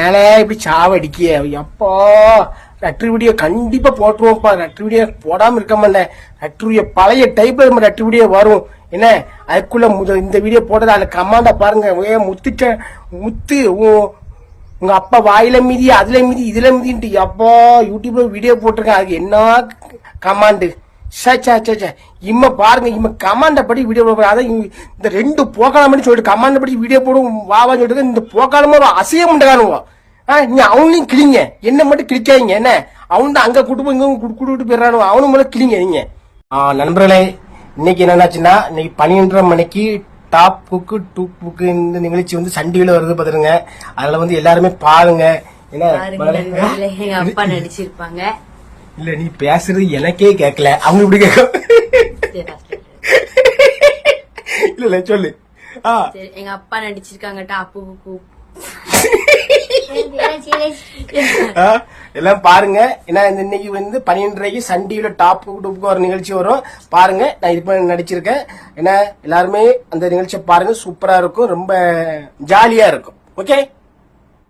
ஏனே இப்படி சாவடிக்கிய. எப்போ ரெட்ரு வீடியோ கண்டிப்பா போட்டுருவோம்ப்பா. ரெட்ரு வீடியோ போடாம இருக்க மாட்டேன். ரெட்ரு வீடியோ பழைய டைப்ல நம்ம ரெட்ரு வீடியோ வரும். என்ன? அதுக்குள்ள முத இந்த வீடியோ போட்டது அதுல கமாண்டா பாருங்க. ஏ முத்துச்ச முத்து உங்க அப்பா வாயில மீதி அதுல மீதி இதுல மீதின்ட்டு. எப்போ யூடியூப்ல வீடியோ போட்டிருக்கேன். அதுக்கு என்ன கமாண்டு சே சே சே சே. இம்ம பாருங்க இம்ம கமாண்ட படி வீடியோ போடுற அதான் இந்த ரெண்டு போக்காலம் சொல்லிட்டு கமாண்ட படி வீடியோ போடும் வாவான்னு சொல்லிட்டு இந்த போக்காலமா அசைய முண்டகானுவோ ஆ நீ அவனையும் கிளிங்க என்ன மட்டும் கிளிக்காதீங்க என்ன? அவன் தான் அங்க கூட்டு போய் இங்க கூட்டு போயிடறானு அவனும் மட்டும் கிளிங்க நீங்க. ஆ நண்பர்களே இன்னைக்கு என்னன்னாச்சுன்னா இன்னைக்கு பன்னிரெண்டரை மணிக்கு டாப் புக்கு டூப் புக்கு இந்த நிகழ்ச்சி வந்து சண்டியில வருது பாத்துருங்க அதுல வந்து எல்லாருமே பாருங்க. என்ன? எங்க அப்பா நடிச்சிருப்பாங்க. இல்ல நீ பேசுறது எனக்கே கேட்கல அவங்க இப்படி கேட்க. இல்ல இல்ல சொல்லு. எங்க அப்பா நடிச்சிருக்காங்க டாப்பு புக்கு ஆ, எல்லாம் பாருங்க. ஏன்னா இன்னைக்கு வந்து பன்னிரெண்டரைக்கு சண்டியில டாப் டூப்புக்கு ஒரு நிகழ்ச்சி வரும். பாருங்க நான் இது பண்ணி நடிச்சிருக்கேன். ஏன்னா எல்லாருமே அந்த நிகழ்ச்சியை பாருங்க சூப்பரா இருக்கும் ரொம்ப ஜாலியா இருக்கும். ஓகே?